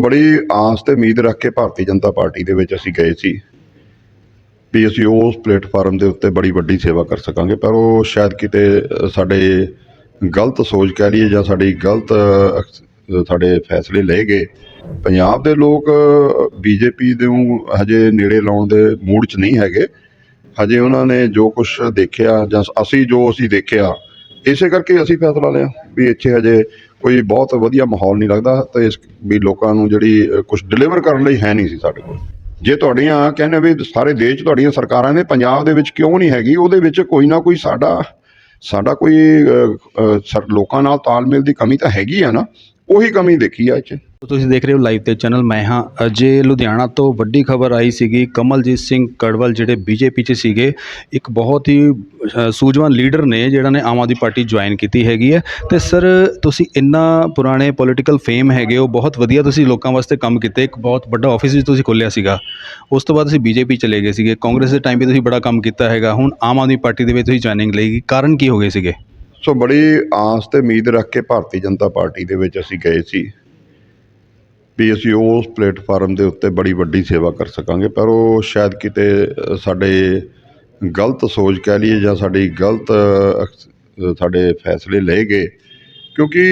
ਬੜੀ ਆਸ ਤੇ ਉਮੀਦ ਰੱਖ ਕੇ ਭਾਰਤੀ ਜਨਤਾ ਪਾਰਟੀ ਦੇ ਵਿੱਚ ਅਸੀਂ ਗਏ ਸੀ ਵੀ ਅਸੀਂ ਉਸ ਪਲੇਟਫਾਰਮ ਦੇ ਉੱਤੇ ਬੜੀ ਵੱਡੀ ਸੇਵਾ ਕਰ ਸਕਾਂਗੇ, ਪਰ ਉਹ ਸ਼ਾਇਦ ਕਿਤੇ ਸਾਡੇ ਗਲਤ ਸੋਚ ਕਹਿ ਲਈਏ ਜਾਂ ਸਾਡੀ ਗਲਤ ਸਾਡੇ ਫੈਸਲੇ ਲਏ ਗਏ। ਪੰਜਾਬ ਦੇ ਲੋਕ ਬੀਜੇਪੀ ਦੇ ਨੂੰ ਹਜੇ ਨੇੜੇ ਲਾਉਣ ਦੇ ਮੂਡ 'ਚ ਨਹੀਂ ਹੈਗੇ। ਹਜੇ ਉਹਨਾਂ ਨੇ ਜੋ ਕੁਝ ਦੇਖਿਆ ਜਾਂ ਅਸੀਂ ਜੋ ਅਸੀਂ ਦੇਖਿਆ, ਇਸੇ ਕਰਕੇ ਅਸੀਂ ਫੈਸਲਾ ਲਿਆ ਵੀ ਇੱਥੇ ਹਜੇ ਕੋਈ ਬਹੁਤ ਵਧੀਆ ਮਾਹੌਲ ਨਹੀਂ ਲੱਗਦਾ ਤੇ ਇਸ ਵੀ ਲੋਕਾਂ ਨੂੰ ਜਿਹੜੀ ਕੁਝ ਡਿਲੀਵਰ ਕਰਨ ਲਈ ਹੈ ਨਹੀਂ ਸੀ ਸਾਡੇ ਕੋਲ। ਜੇ ਤੁਹਾਡੀਆਂ ਕਹਿੰਦੇ ਵੀ ਸਾਰੇ ਦੇਸ਼ 'ਚ ਤੁਹਾਡੀਆਂ ਸਰਕਾਰਾਂ ਨੇ, ਪੰਜਾਬ ਦੇ ਵਿੱਚ ਕਿਉਂ ਨਹੀਂ ਹੈਗੀ? ਉਹਦੇ ਵਿੱਚ ਕੋਈ ਨਾ ਕੋਈ ਸਾਡਾ ਸਾਡਾ ਕੋਈ ਸਰ- ਲੋਕਾਂ ਨਾਲ ਤਾਲਮੇਲ ਦੀ ਕਮੀ ਤਾਂ ਹੈਗੀ ਆ ਨਾ। ਉਹੀ ਕਮੀ ਦੇਖੀ ਆ ਇਹ 'ਚ। ਤੁਸੀਂ ਦੇਖ ਰਹੇ ਹੋ ਲਾਈਵ ਤੇ ਚੈਨਲ, ਮੈਂ ਹਾਂ ਅਜੇ ਲੁਧਿਆਣਾ ਤੋਂ ਵੱਡੀ ਖਬਰ ਆਈ ਸੀਗੀ, ਕਮਲਜੀਤ ਸਿੰਘ ਕੜਵਲ ਜਿਹੜੇ ਬੀਜੇਪੀ 'ਚ ਸੀਗੇ, ਇੱਕ ਬਹੁਤ ਹੀ ਸੂਝਵਾਨ ਲੀਡਰ ਨੇ ਜਿਹੜਾ ਨੇ ਆਮ ਆਦਮੀ ਪਾਰਟੀ ਜੁਆਇਨ ਕੀਤੀ ਹੈਗੀ ਹੈ। ਤੇ ਸਰ, ਤੁਸੀਂ ਇੰਨਾ ਪੁਰਾਣੇ ਪੋਲੀਟੀਕਲ ਫੇਮ ਹੈਗੇ ਹੋ, ਬਹੁਤ ਵਧੀਆ ਤੁਸੀਂ ਲੋਕਾਂ ਵਾਸਤੇ ਕੰਮ ਕੀਤੇ, ਇੱਕ ਬਹੁਤ ਵੱਡਾ ਆਫਿਸ ਵੀ ਤੁਸੀਂ ਖੋਲ੍ਹਿਆ ਸੀਗਾ। ਉਸ ਤੋਂ ਬਾਅਦ ਤੁਸੀਂ ਬੀਜੇਪੀ ਚਲੇ ਗਏ ਸੀਗੇ, ਕਾਂਗਰਸ ਦੇ ਟਾਈਮ ਵੀ ਤੁਸੀਂ ਬੜਾ ਕੰਮ ਕੀਤਾ ਹੈਗਾ, ਹੁਣ ਆਮ ਆਦਮੀ ਪਾਰਟੀ ਦੇ ਵਿੱਚ ਤੁਸੀਂ ਜੁਆਇਨਿੰਗ ਲਈ, ਕਾਰਨ ਕੀ ਹੋ ਗਏ ਸੀਗੇ? ਸੋ ਬੜੀ ਆਸ ਤੇ ਉਮੀਦ ਰੱਖ ਕੇ ਭਾਰਤੀ ਜਨਤਾ ਪਾਰਟੀ ਦੇ ਵਿੱਚ ਅਸੀਂ ਗਏ ਸੀ। ਵੀ ਅਸੀਂ ਉਸ ਪਲੇਟਫਾਰਮ ਦੇ ਉੱਤੇ ਬੜੀ ਵੱਡੀ ਸੇਵਾ ਕਰ ਸਕਾਂਗੇ, ਪਰ ਉਹ ਸ਼ਾਇਦ ਕਿਤੇ ਸਾਡੇ ਗਲਤ ਸੋਚ ਕਹਿ ਲਈਏ ਜਾਂ ਸਾਡੀ ਗਲਤ ਸਾਡੇ ਫੈਸਲੇ ਲਏ ਗਏ। ਕਿਉਂਕਿ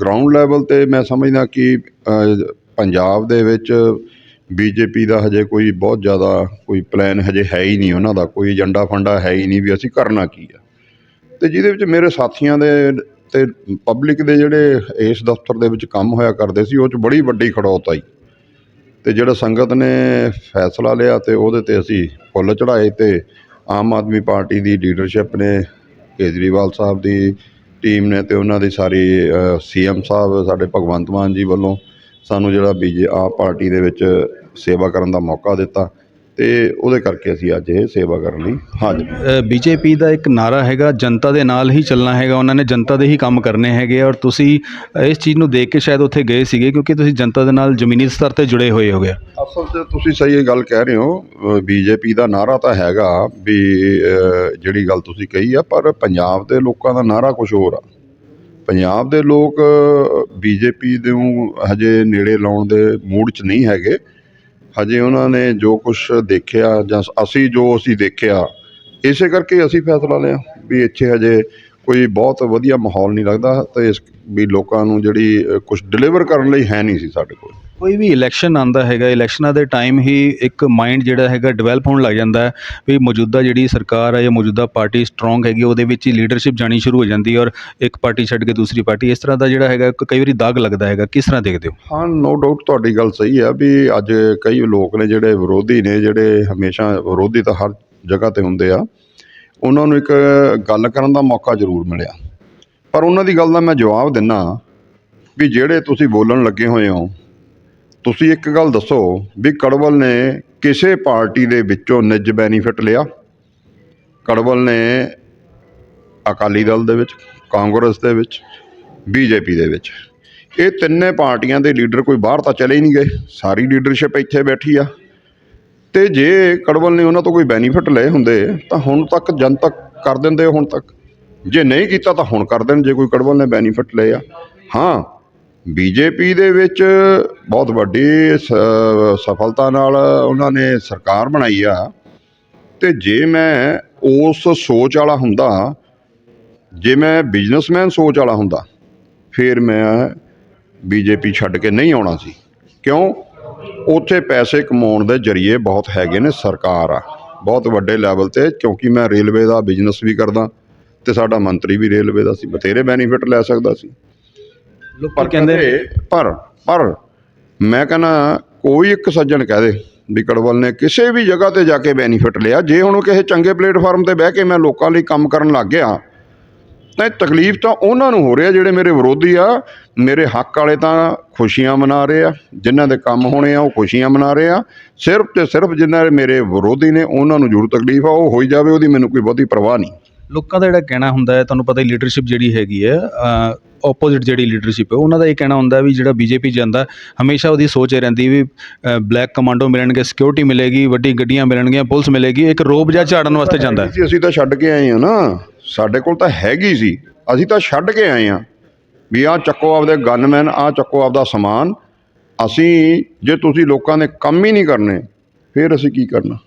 ਗਰਾਊਂਡ ਲੈਵਲ ਤੇ ਮੈਂ ਸਮਝਦਾ ਕਿ ਪੰਜਾਬ ਦੇ ਵਿੱਚ ਬੀਜੇਪੀ ਦਾ ਹਜੇ ਕੋਈ ਬਹੁਤ ਜ਼ਿਆਦਾ ਕੋਈ ਪਲਾਨ ਹਜੇ ਹੈ ਹੀ ਨਹੀਂ ਉਹਨਾਂ ਦਾ, ਕੋਈ ਏਜੰਡਾ ਫੰਡਾ ਹੈ ਹੀ ਨਹੀਂ ਵੀ ਅਸੀਂ ਕਰਨਾ ਕੀ ਆ। ਅਤੇ ਜਿਹਦੇ ਵਿੱਚ ਮੇਰੇ ਸਾਥੀਆਂ ਦੇ ਤੇ ਪਬਲਿਕ ਦੇ ਜਿਹੜੇ ਇਸ ਦਫ਼ਤਰ ਦੇ ਵਿੱਚ ਕੰਮ ਹੋਇਆ ਕਰਦੇ ਸੀ, ਉਹ 'ਚ ਬੜੀ ਵੱਡੀ ਖੜੋਤ ਆਈ। ਅਤੇ ਜਿਹੜਾ ਸੰਗਤ ਨੇ ਫੈਸਲਾ ਲਿਆ ਅਤੇ ਉਹਦੇ ਤੇ ਅਸੀਂ ਫੁੱਲ ਚੜ੍ਹਾਏ ਅਤੇ ਆਮ ਆਦਮੀ ਪਾਰਟੀ ਦੀ ਲੀਡਰਸ਼ਿਪ ਨੇ, ਕੇਜਰੀਵਾਲ ਸਾਹਿਬ ਦੀ ਟੀਮ ਨੇ ਅਤੇ ਉਹਨਾਂ ਦੀ ਸਾਰੀ ਸੀਐਮ ਸਾਹਿਬ, ਸਾਡੇ ਭਗਵੰਤ ਮਾਨ ਜੀ ਵੱਲੋਂ ਸਾਨੂੰ ਜਿਹੜਾ ਬੀਜੇ, ਆਪ ਪਾਰਟੀ ਦੇ ਵਿੱਚ ਸੇਵਾ ਕਰਨ ਦਾ ਮੌਕਾ ਦਿੱਤਾ। ਤੇ ਉਹਦੇ ਕਰਕੇ ਅਸੀਂ ਅੱਜ ਇਹ ਸੇਵਾ ਕਰਨ ਲਈ ਹਾਜ਼ਰ ਬੀਜੇਪੀ ਦਾ ਇੱਕ ਨਾਰਾ ਹੈਗਾ ਜਨਤਾ ਦੇ ਨਾਲ ਹੀ ਚੱਲਣਾ ਹੈਗਾ ਉਹਨਾਂ ਨੇ ਜਨਤਾ ਦੇ ਹੀ ਕੰਮ ਕਰਨੇ ਹੈਗੇ ਔਰ ਤੁਸੀਂ ਇਸ ਚੀਜ਼ ਨੂੰ ਦੇਖ ਕੇ ਸ਼ਾਇਦ ਉੱਥੇ ਗਏ ਸੀਗੇ ਕਿਉਂਕਿ ਤੁਸੀਂ ਜਨਤਾ ਦੇ ਨਾਲ ਜ਼ਮੀਨੀ ਸਤਰ ਤੇ ਜੁੜੇ ਹੋਏ ਹੋਗੇ। ਅਸਲ 'ਚ ਤੁਸੀਂ ਸਹੀ ਇਹ ਗੱਲ ਕਹਿ ਰਹੇ ਹੋ ਬੀਜੇਪੀ ਦਾ ਨਾਰਾ ਤਾਂ ਹੈਗਾ ਵੀ ਜਿਹੜੀ ਗੱਲ ਤੁਸੀਂ ਕਹੀ ਆ ਪਰ ਪੰਜਾਬ ਦੇ ਲੋਕਾਂ ਦਾ ਨਾਰਾ ਕੁਝ ਹੋਰ ਆ। ਪੰਜਾਬ ਦੇ ਲੋਕ ਬੀਜੇਪੀ ਦੇ ਨੂੰ ਹਜੇ ਨੇੜੇ ਲਾਉਣ ਦੇ ਮੂਡ 'ਚ ਨਹੀਂ ਹੈਗੇ ਹਜੇ ਉਹਨਾਂ ਨੇ ਜੋ ਕੁਝ ਦੇਖਿਆ ਜਾਂ ਅਸੀਂ ਜੋ ਅਸੀਂ ਦੇਖਿਆ, ਇਸੇ ਕਰਕੇ ਅਸੀਂ ਫੈਸਲਾ ਲਿਆ ਵੀ ਇੱਥੇ ਹਜੇ ਕੋਈ ਬਹੁਤ ਵਧੀਆ ਮਾਹੌਲ ਨਹੀਂ ਲੱਗਦਾ ਤੇ ਇਸ ਵੀ ਲੋਕਾਂ ਨੂੰ ਜਿਹੜੀ ਕੁਝ ਡਿਲੀਵਰ ਕਰਨ ਲਈ ਹੈ ਨਹੀਂ ਸੀ ਸਾਡੇ ਕੋਲ। ਕੋਈ ਵੀ ਇਲੈਕਸ਼ਨ ਆਂਦਾ ਹੈਗਾ ਇਲੈਕਸ਼ਨਾਂ ਦੇ ਟਾਈਮ ਹੀ ਇੱਕ ਮਾਈਂਡ ਜਿਹੜਾ ਹੈਗਾ ਡਿਵੈਲਪ ਹੋਣ ਲੱਗ ਜਾਂਦਾ ਹੈ ਵੀ ਮੌਜੂਦਾ ਜਿਹੜੀ ਸਰਕਾਰ ਹੈ ਜਾਂ ਮੌਜੂਦਾ ਪਾਰਟੀ ਸਟਰੋਂਗ ਹੈਗੀ ਉਹਦੇ ਵਿੱਚ ਹੀ ਲੀਡਰਸ਼ਿਪ ਜਾਣੀ ਸ਼ੁਰੂ ਹੋ ਜਾਂਦੀ ਹੈ ਔਰ ਇੱਕ ਪਾਰਟੀ ਛੱਡ ਕੇ ਦੂਸਰੀ ਪਾਰਟੀ ਇਸ ਤਰ੍ਹਾਂ ਦਾ ਜਿਹੜਾ ਹੈਗਾ ਕਈ ਵਾਰੀ ਦਾਗ ਲੱਗਦਾ ਹੈਗਾ ਕਿਸ ਤਰ੍ਹਾਂ ਦੇਖਦੇ ਹੋ? ਹਾਂ ਨੋ ਡਾਊਟ ਤੁਹਾਡੀ ਗੱਲ ਸਹੀ ਹੈ ਵੀ ਅੱਜ ਕਈ ਲੋਕ ਨੇ ਜਿਹੜੇ ਵਿਰੋਧੀ ਨੇ ਜਿਹੜੇ ਹਮੇਸ਼ਾ ਵਿਰੋਧੀ ਤਾਂ ਹਰ ਜਗ੍ਹਾ ਤੇ ਹੁੰਦੇ ਆ ਉਹਨਾਂ ਨੂੰ ਇੱਕ ਗੱਲ ਕਰਨ ਦਾ ਮੌਕਾ ਜ਼ਰੂਰ ਮਿਲਿਆ। ਪਰ ਉਹਨਾਂ ਦੀ ਗੱਲ ਦਾ ਮੈਂ ਜਵਾਬ ਦਿੰਨਾ ਵੀ ਜਿਹੜੇ ਤੁਸੀਂ ਬੋਲਣ ਲੱਗੇ ਹੋਏ ਹੋ, ਤੁਸੀਂ ਇੱਕ ਗੱਲ ਦੱਸੋ ਵੀ ਕੜਵਲ ਨੇ ਕਿਸੇ ਪਾਰਟੀ ਦੇ ਵਿੱਚੋਂ ਨਿੱਜ ਬੈਨੀਫਿਟ ਲਿਆ? ਕੜਵਲ ਨੇ ਅਕਾਲੀ ਦਲ ਦੇ ਵਿੱਚ, ਕਾਂਗਰਸ ਦੇ ਵਿੱਚ, ਬੀਜੇਪੀ ਦੇ ਵਿੱਚ। ਇਹ ਤਿੰਨੇ ਪਾਰਟੀਆਂ ਦੇ ਲੀਡਰ ਕੋਈ ਬਾਹਰ ਤਾਂ ਚਲੇ ਹੀ ਨਹੀਂ ਗਏ। ਸਾਰੀ ਲੀਡਰਸ਼ਿਪ ਇੱਥੇ ਬੈਠੀ ਆ। ਤੇ ਜੇ ਕੜਵਲ ਨੇ ਉਹਨਾਂ ਤੋਂ ਕੋਈ ਬੈਨੀਫਿਟ ਲਏ ਹੁੰਦੇ, ਤਾਂ ਹੁਣ ਤੱਕ ਜਨਤਕ ਕਰ ਦਿੰਦੇ ਹੁਣ ਤੱਕ। ਜੇ ਨਹੀਂ ਕੀਤਾ ਤਾਂ ਹੁਣ ਕਰ ਦੇਣ, ਜੇ ਕੋਈ ਕੜਵਲ ਨੇ ਬੈਨੀਫਿਟ ਲਏ ਆ। ਹਾਂ, ਬੀਜੇਪੀ ਦੇ ਵਿੱਚ ਬਹੁਤ ਵੱਡੀ ਸ- ਸਫਲਤਾ ਨਾਲ ਉਹਨਾਂ ਨੇ ਸਰਕਾਰ ਬਣਾਈ ਆ। ਤੇ ਜੇ ਮੈਂ ਉਸ ਸੋਚ ਵਾਲਾ ਹੁੰਦਾ, ਜੇ ਮੈਂ ਬਿਜ਼ਨਸਮੈਨ ਸੋਚ ਵਾਲਾ ਹੁੰਦਾ, ਫਿਰ ਮੈਂ ਬੀਜੇਪੀ ਛੱਡ ਕੇ ਨਹੀਂ ਆਉਣਾ ਸੀ। ਕਿਉਂ? ਉੱਥੇ ਪੈਸੇ ਕਮਾਉਣ ਦੇ ਜਰੀਏ ਬਹੁਤ ਹੈਗੇ ਨੇ ਸਰਕਾਰ ਆ। ਬਹੁਤ ਵੱਡੇ ਲੈਵਲ ਤੇ ਕਿਉਂਕਿ ਮੈਂ ਰੇਲਵੇ ਦਾ ਬਿਜ਼ਨਸ ਵੀ ਕਰਦਾ ਤੇ ਸਾਡਾ ਮੰਤਰੀ ਵੀ ਰੇਲਵੇ ਦਾ ਸੀ ਬਥੇਰੇ ਬੈਨੀਫਿਟ ਲੈ ਸਕਦਾ ਸੀ। ਪਰ ਕਹਿੰਦੇ ਪਰ ਪਰ ਮੈਂ ਕਹਿੰਦਾ ਕੋਈ ਇੱਕ ਸੱਜਣ ਕਹਿ ਦੇ ਵੀ ਕੜਵਲ ਨੇ ਕਿਸੇ ਵੀ ਜਗ੍ਹਾ ਤੇ ਜਾ ਕੇ ਬੈਨੀਫਿਟ ਲਿਆ। ਜੇ ਹੁਣ ਉਹ ਕਿਸੇ ਚੰਗੇ ਪਲੇਟਫਾਰਮ ਤੇ ਬਹਿ ਕੇ ਮੈਂ ਲੋਕਾਂ ਲਈ ਕੰਮ ਕਰਨ ਲੱਗ ਗਿਆ ਤਾਂ ਇਹ ਤਕਲੀਫ ਤਾਂ ਉਹਨਾਂ ਨੂੰ ਹੋ ਰਿਹਾ ਜਿਹੜੇ ਮੇਰੇ ਵਿਰੋਧੀ ਆ ਮੇਰੇ ਹੱਕ ਵਾਲੇ ਤਾਂ ਖੁਸ਼ੀਆਂ ਮਨਾ ਰਹੇ ਆ ਜਿਨ੍ਹਾਂ ਦੇ ਕੰਮ ਹੋਣੇ ਆ ਉਹ ਖੁਸ਼ੀਆਂ ਮਨਾ ਰਹੇ ਆ। ਸਿਰਫ ਤੇ ਸਿਰਫ ਜਿਨ੍ਹਾਂ ਦੇ ਮੇਰੇ ਵਿਰੋਧੀ ਨੇ ਉਹਨਾਂ ਨੂੰ ਜ਼ਰੂਰ ਤਕਲੀਫ ਆ ਉਹ ਹੋਈ ਜਾਵੇ ਉਹਦੀ ਮੈਨੂੰ ਕੋਈ ਬਹੁਤੀ ਪਰਵਾਹ ਨਹੀਂ। ਲੋਕਾਂ ਦਾ ਜਿਹੜਾ ਕਹਿਣਾ ਹੁੰਦਾ ਹੈ ਤੁਹਾਨੂੰ ਪਤਾ ਹੀ ਲੀਡਰਸ਼ਿਪ ਜਿਹੜੀ ਹੈਗੀ ਹੈ ਆਪੋਜ਼ਿਟ ਜਿਹੜੀ ਲੀਡਰਸ਼ਿਪ ਹੈ ਉਹਨਾਂ ਦਾ ਇਹ ਕਹਿਣਾ ਹੁੰਦਾ ਵੀ ਜਿਹੜਾ ਬੀਜੇਪੀ ਜਾਂਦਾ ਹਮੇਸ਼ਾ ਉਹਦੀ ਸੋਚ ਇਹ ਰਹਿੰਦੀ ਵੀ ਬਲੈਕ ਕਮਾਂਡੋ ਮਿਲਣਗੇ ਸਿਕਿਉਰਿਟੀ ਮਿਲੇਗੀ ਵੱਡੀ ਗੱਡੀਆਂ ਮਿਲਣਗੀਆਂ ਪੁਲਿਸ ਮਿਲੇਗੀ ਇੱਕ ਰੋਬ ਜਿਹਾ ਝਾੜਨ ਵਾਸਤੇ ਜਾਂਦਾ ਅਸੀਂ ਤਾਂ ਛੱਡ ਕੇ ਆਏ ਹਾਂ ਨਾ। ਸਾਡੇ ਕੋਲ ਤਾਂ ਹੈਗੀ ਸੀ ਅਸੀਂ ਤਾਂ ਛੱਡ ਕੇ ਆਏ ਹਾਂ। ਵੀ ਆਹ ਚੱਕੋ ਆਪਦੇ ਗਨਮੈਨ ਆਹ ਚੱਕੋ ਆਪਦਾ ਸਮਾਨ। ਅਸੀਂ ਜੇ ਤੁਸੀਂ ਲੋਕਾਂ ਦੇ ਕੰਮ ਹੀ ਨਹੀਂ ਕਰਨੇ, ਫਿਰ ਅਸੀਂ ਕੀ ਕਰਨਾ?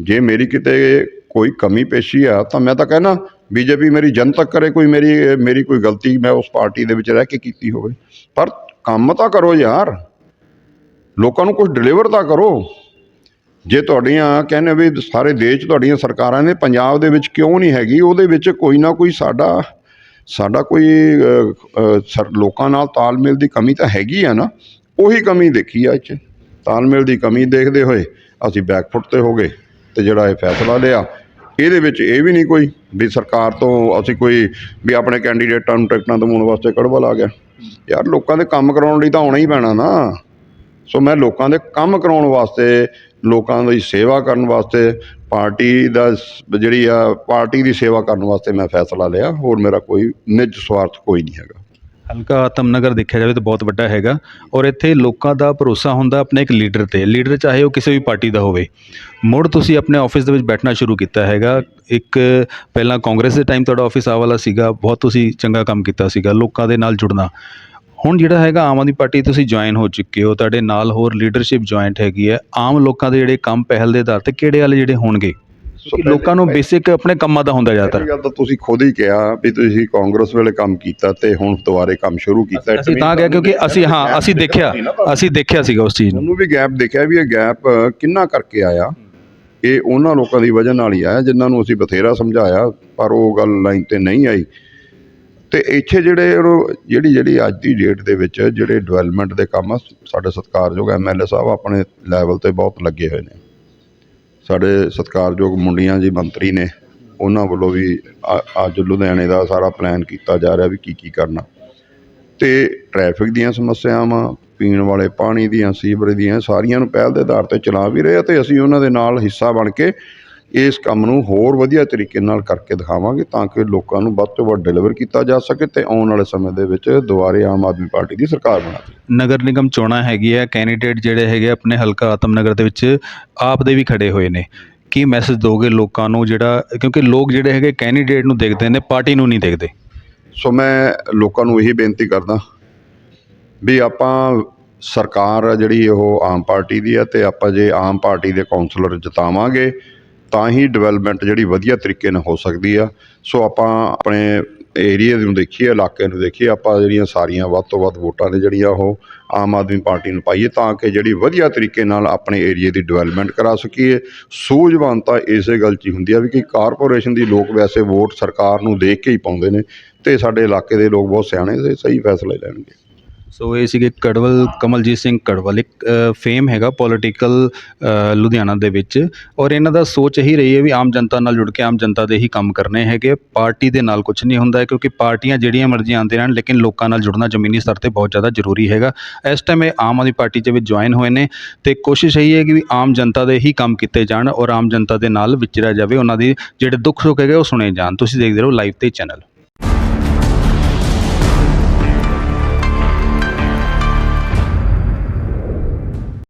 ਜੇ ਮੇਰੀ ਕਿਤੇ ਕੋਈ ਕਮੀ ਪੇਸ਼ੀ ਆ, ਤਾਂ ਮੈਂ ਤਾਂ ਕਹਿਣਾ, ਬੀਜੇਪੀ ਮੇਰੀ ਜਨਤਕ ਕਰੇ, ਕੋਈ ਮੇਰੀ ਮੇਰੀ ਕੋਈ ਗਲਤੀ ਮੈਂ ਉਸ ਪਾਰਟੀ ਦੇ ਵਿੱਚ ਰਹਿ ਕੇ ਕੀਤੀ ਹੋਵੇ। ਪਰ ਕੰਮ ਤਾਂ ਕਰੋ ਯਾਰ। ਲੋਕਾਂ ਨੂੰ ਕੁਝ ਡਿਲੀਵਰ ਤਾਂ ਕਰੋ। ਜੇ ਤੁਹਾਡੀਆਂ ਕਹਿੰਦੇ ਵੀ ਸਾਰੇ ਦੇਸ਼ 'ਚ ਤੁਹਾਡੀਆਂ ਸਰਕਾਰਾਂ ਨੇ, ਪੰਜਾਬ ਦੇ ਵਿੱਚ ਕਿਉਂ ਨਹੀਂ ਹੈਗੀ? ਉਹਦੇ ਵਿੱਚ ਕੋਈ ਨਾ ਕੋਈ ਸਾਡਾ ਸਾਡਾ ਕੋਈ ਸਰ, ਲੋਕਾਂ ਨਾਲ ਤਾਲਮੇਲ ਦੀ ਕਮੀ ਤਾਂ ਹੈਗੀ ਆ ਨਾ, ਉਹੀ ਕਮੀ ਦੇਖੀ ਆ ਇਹ 'ਚ। ਤਾਲਮੇਲ ਦੀ ਕਮੀ ਦੇਖਦੇ ਹੋਏ ਅਸੀਂ ਬੈਕਫੁੱਟ ਤੇ ਹੋ ਗਏ ਤੇ ਜਿਹੜਾ ਇਹ ਫੈਸਲਾ ਲਿਆ, ਇਹਦੇ ਵਿੱਚ ਇਹ ਵੀ ਨਹੀਂ ਕੋਈ ਵੀ ਸਰਕਾਰ ਤੋਂ ਅਸੀਂ ਕੋਈ ਵੀ ਆਪਣੇ ਕੈਂਡੀਡੇਟਾਂ ਨੂੰ ਟਿਕਟਾਂ ਦਵਾਉਣ ਵਾਸਤੇ ਕੜਵਾ ਲਾ ਗਿਆ। ਯਾਰ, ਲੋਕਾਂ ਦੇ ਕੰਮ ਕਰਾਉਣ ਲਈ ਤਾਂ ਆਉਣਾ ਹੀ ਪੈਣਾ ਨਾ। ਸੋ ਮੈਂ ਲੋਕਾਂ ਦੇ ਕੰਮ ਕਰਾਉਣ ਵਾਸਤੇ, ਲੋਕਾਂ ਦੀ ਸੇਵਾ ਕਰਨ ਵਾਸਤੇ ਪਾਰਟੀ ਦਾ ਜਿਹੜੀ ਆ, ਪਾਰਟੀ ਦੀ ਸੇਵਾ ਕਰਨ ਵਾਸਤੇ ਮੈਂ ਫੈਸਲਾ ਲਿਆ, ਹੋਰ ਮੇਰਾ ਕੋਈ ਨਿੱਜ ਸਵਾਰਥ ਕੋਈ ਨਹੀਂ ਹੈਗਾ। ਹਲਕਾ ਆਤਮਨਗਰ ਦੇਖਿਆ ਜਾਵੇ ਤਾਂ ਬਹੁਤ ਵੱਡਾ ਹੈਗਾ, ਔਰ ਇੱਥੇ ਲੋਕਾਂ ਦਾ ਭਰੋਸਾ ਹੁੰਦਾ ਆਪਣੇ ਇੱਕ ਲੀਡਰ ਤੇ। ਲੀਡਰ ਚਾਹੇ ਉਹ ਕਿਸੇ ਵੀ ਪਾਰਟੀ ਦਾ ਹੋਵੇ। ਮੁੜ ਤੁਸੀਂ ਆਪਣੇ ਆਫਿਸ ਦੇ ਵਿੱਚ ਬੈਠਣਾ ਸ਼ੁਰੂ ਕੀਤਾ ਹੈਗਾ। ਇੱਕ, ਪਹਿਲਾਂ ਕਾਂਗਰਸ ਦੇ ਟਾਈਮ ਤੁਹਾਡਾ ਆਫਿਸ ਆ ਵਾਲਾ ਸੀਗਾ, ਬਹੁਤ ਤੁਸੀਂ ਚੰਗਾ ਕੰਮ ਕੀਤਾ ਸੀਗਾ ਲੋਕਾਂ ਦੇ ਨਾਲ ਜੁੜਨਾ। ਹੁਣ ਜਿਹੜਾ ਹੈਗਾ ਆਮ ਆਦਮੀ ਪਾਰਟੀ ਤੁਸੀਂ ਜੁਆਇਨ ਹੋ ਚੁੱਕੇ ਹੋ ਤੁਹਾਡੇ ਨਾਲ ਹੋਰ ਲੀਡਰਸ਼ਿਪ ਜੁਆਇੰਟ ਹੈਗੀ ਹੈ ਆਮ ਲੋਕਾਂ ਦੇ ਜਿਹੜੇ ਕੰਮ ਪਹਿਲ ਦੇ ਆਧਾਰ ਤੇ ਕਿਹੜੇ ਵਾਲੇ ਜਿਹੜੇ ਹੋਣਗੇ? ਕਿਉਂਕਿ ਲੋਕਾਂ ਨੂੰ ਬੇਸਿਕ ਆਪਣੇ ਕੰਮਾਂ ਦਾ ਹੁੰਦਾ ਜ਼ਿਆਦਾਤਰ। ਗੱਲ ਤਾਂ ਤੁਸੀਂ ਖੁਦ ਹੀ ਕਿਹਾ ਵੀ ਤੁਸੀਂ ਕਾਂਗਰਸ ਵੇਲੇ ਕੰਮ ਕੀਤਾ ਤੇ ਹੁਣ ਦੁਬਾਰੇ ਕੰਮ ਸ਼ੁਰੂ ਕੀਤਾ ਅਸੀਂ ਤਾਂ ਕਿਹਾ ਕਿਉਂਕਿ ਅਸੀਂ ਹਾਂ ਅਸੀਂ ਦੇਖਿਆ ਅਸੀਂ ਦੇਖਿਆ ਸੀਗਾ ਉਸ ਚੀਜ਼ ਨੂੰ। ਉਹਨੂੰ ਵੀ ਗੈਪ ਦੇਖਿਆ ਵੀ ਇਹ ਗੈਪ ਕਿੰਨਾ ਕਰਕੇ ਆਇਆ। ਇਹ ਉਹਨਾਂ ਲੋਕਾਂ ਦੀ ਵਜ੍ਹਾ ਨਾਲ ਹੀ ਆਇਆ ਜਿਨ੍ਹਾਂ ਨੂੰ ਅਸੀਂ ਬਥੇਰਾ ਸਮਝਾਇਆ ਪਰ ਉਹ ਗੱਲ ਲਾਈਨ ਤੇ ਨਹੀਂ ਆਈ। ਅਤੇ ਇੱਥੇ ਜਿਹੜੇ ਉਹ ਜਿਹੜੀ ਜਿਹੜੀ ਅੱਜ ਦੀ ਡੇਟ ਦੇ ਵਿੱਚ ਜਿਹੜੇ ਡਿਵੈਲਪਮੈਂਟ ਦੇ ਕੰਮ ਆ, ਸਾਡੇ ਸਤਿਕਾਰਯੋਗ ਐਮਐਲਏ ਸਾਹਿਬ ਆਪਣੇ ਲੈਵਲ ਤੇ ਬਹੁਤ ਲੱਗੇ ਹੋਏ ਨੇ। ਸਾਡੇ ਸਤਿਕਾਰਯੋਗ ਮੁੰਡੀਆਂ ਜੀ, ਮੰਤਰੀ ਨੇ, ਉਹਨਾਂ ਵੱਲੋਂ ਵੀ ਅੱਜ ਲੁਧਿਆਣੇ ਦਾ ਸਾਰਾ ਪਲਾਨ ਕੀਤਾ ਜਾ ਰਿਹਾ ਵੀ ਕੀ ਕੀ ਕਰਨਾ। ਅਤੇ ਟ੍ਰੈਫਿਕ ਦੀਆਂ ਸਮੱਸਿਆਵਾਂ, ਪੀਣ ਵਾਲੇ ਪਾਣੀ ਦੀਆਂ, ਸੀਵਰੇਜ ਦੀਆਂ, ਸਾਰੀਆਂ ਨੂੰ ਪਹਿਲ ਦੇ ਆਧਾਰ ਤੇ ਚਲਾ ਵੀ ਰਹੇ ਆ ਤੇ ਅਸੀਂ ਉਹਨਾਂ ਦੇ ਨਾਲ ਹਿੱਸਾ ਬਣ ਕੇ ਇਸ ਕੰਮ ਨੂੰ ਹੋਰ ਵਧੀਆ ਤਰੀਕੇ ਨਾਲ ਕਰਕੇ ਦਿਖਾਵਾਂਗੇ ਤਾਂ ਕਿ ਲੋਕਾਂ ਨੂੰ ਵੱਧ ਤੋਂ ਵੱਧ ਡਿਲੀਵਰ ਕੀਤਾ ਜਾ ਸਕੇ ਤੇ ਆਉਣ ਵਾਲੇ ਸਮੇਂ ਦੇ ਵਿੱਚ ਦੁਬਾਰੇ ਆਮ ਆਦਮੀ ਪਾਰਟੀ ਦੀ ਸਰਕਾਰ ਬਣਾ ਦੇ ਨਗਰ ਨਿਗਮ ਚੋਣਾਂ ਹੈਗੀ ਹੈ ਕੈਂਡੀਡੇਟ ਜਿਹੜੇ ਹੈਗੇ ਆਪਣੇ ਹਲਕਾ ਆਤਮਨਗਰ ਦੇ ਵਿੱਚ ਆਪ ਦੇ ਵੀ ਖੜੇ ਹੋਏ ਨੇ। ਕੀ ਮੈਸੇਜ ਦੋਗੇ ਲੋਕਾਂ ਨੂੰ ਜਿਹੜਾ ਕਿਉਂਕਿ ਲੋਕ ਜਿਹੜੇ ਹੈਗੇ ਕੈਂਡੀਡੇਟ ਨੂੰ ਦੇਖਦੇ ਨੇ ਪਾਰਟੀ ਨੂੰ ਨਹੀਂ ਦੇਖਦੇ? ਸੋ ਮੈਂ ਲੋਕਾਂ ਨੂੰ ਇਹੀ ਬੇਨਤੀ ਕਰਦਾ ਵੀ ਆਪਾਂ ਸਰਕਾਰ ਆ ਜਿਹੜੀ ਉਹ ਆਮ ਪਾਰਟੀ ਦੀ ਹੈ ਤੇ ਆਪਾਂ ਜੇ ਆਮ ਪਾਰਟੀ ਦੇ ਕਾਉਂਸਲਰ ਜਿਤਾਵਾਂਗੇ ਤਾਂ ਹੀ ਡਿਵੈਲਪਮੈਂਟ ਜਿਹੜੀ ਵਧੀਆ ਤਰੀਕੇ ਨਾਲ ਹੋ ਸਕਦੀ ਆ। ਸੋ ਆਪਾਂ ਆਪਣੇ ਏਰੀਆ ਨੂੰ ਦੇਖੀਏ, ਇਲਾਕੇ ਨੂੰ ਦੇਖੀਏ, ਆਪਾਂ ਜਿਹੜੀਆਂ ਸਾਰੀਆਂ ਵੱਧ ਤੋਂ ਵੱਧ ਵੋਟਾਂ ਨੇ ਜਿਹੜੀਆਂ ਉਹ ਆਮ ਆਦਮੀ ਪਾਰਟੀ ਨੂੰ ਪਾਈਏ ਤਾਂ ਕਿ ਜਿਹੜੀ ਵਧੀਆ ਤਰੀਕੇ ਨਾਲ ਆਪਣੇ ਏਰੀਆ ਦੀ ਡਿਵੈਲਪਮੈਂਟ ਕਰਾ ਸਕੀਏ। ਸੂਝਵਾਨਤਾ ਇਸੇ ਗੱਲ 'ਚ ਹੀ ਹੁੰਦੀ ਆ ਵੀ ਕਿ ਕਾਰਪੋਰੇਸ਼ਨ ਦੀ ਲੋਕ ਵੈਸੇ ਵੋਟ ਸਰਕਾਰ ਨੂੰ ਦੇਖ ਕੇ ਹੀ ਪਾਉਂਦੇ ਨੇ ਤੇ ਸਾਡੇ ਇਲਾਕੇ ਦੇ ਲੋਕ ਬਹੁਤ ਸਿਆਣੇ ਤੇ ਸਹੀ ਫੈਸਲੇ ਲੈਣਗੇ। ਸੋ ਇਹ ਸੀਗੇ ਕੜਵਲ, ਕਮਲਜੀਤ ਸਿੰਘ ਕੜਵਲ, ਇੱਕ ਫੇਮ ਹੈਗਾ ਪੋਲੀਟੀਕਲ ਲੁਧਿਆਣਾ ਦੇ ਵਿੱਚ। ਔਰ ਇਹਨਾਂ ਦਾ ਸੋਚ ਇਹੀ ਰਹੀ ਹੈ ਵੀ ਆਮ ਜਨਤਾ ਨਾਲ ਜੁੜ ਕੇ ਆਮ ਜਨਤਾ ਦੇ ਹੀ ਕੰਮ ਕਰਨੇ ਹੈਗੇ ਪਾਰਟੀ ਦੇ ਨਾਲ ਕੁਝ ਨਹੀਂ ਹੁੰਦਾ ਕਿਉਂਕਿ ਪਾਰਟੀਆਂ ਜਿਹੜੀਆਂ ਮਰਜ਼ੀ ਆਉਂਦੇ ਰਹਿਣ, ਲੇਕਿਨ ਲੋਕਾਂ ਨਾਲ ਜੁੜਨਾ ਜ਼ਮੀਨੀ ਸਤਰ ਤੇ ਬਹੁਤ ਜ਼ਿਆਦਾ ਜ਼ਰੂਰੀ ਹੈਗਾ। ਇਸ ਟਾਈਮ ਇਹ ਆਮ ਆਦਮੀ ਪਾਰਟੀ 'ਚ ਵੀ ਜੁਆਇਨ ਹੋਏ ਨੇ ਤੇ ਕੋਸ਼ਿਸ਼ ਇਹੀ ਹੈ ਕਿ ਵੀ ਆਮ ਜਨਤਾ ਦੇ ਹੀ ਕੰਮ ਕੀਤੇ ਜਾਣ ਔਰ ਆਮ ਜਨਤਾ ਦੇ ਨਾਲ ਵਿਚਰਿਆ ਜਾਵੇ। ਉਹਨਾਂ ਦੀ ਜਿਹੜੇ ਦੁੱਖ ਸੁੱਖ ਹੈਗੇ ਉਹ ਸੁਣੇ ਜਾਣ। ਤੁਸੀਂ ਦੇਖਦੇ ਰਹੋ ਲਾਈਵ ਤੇ ਚੈਨਲ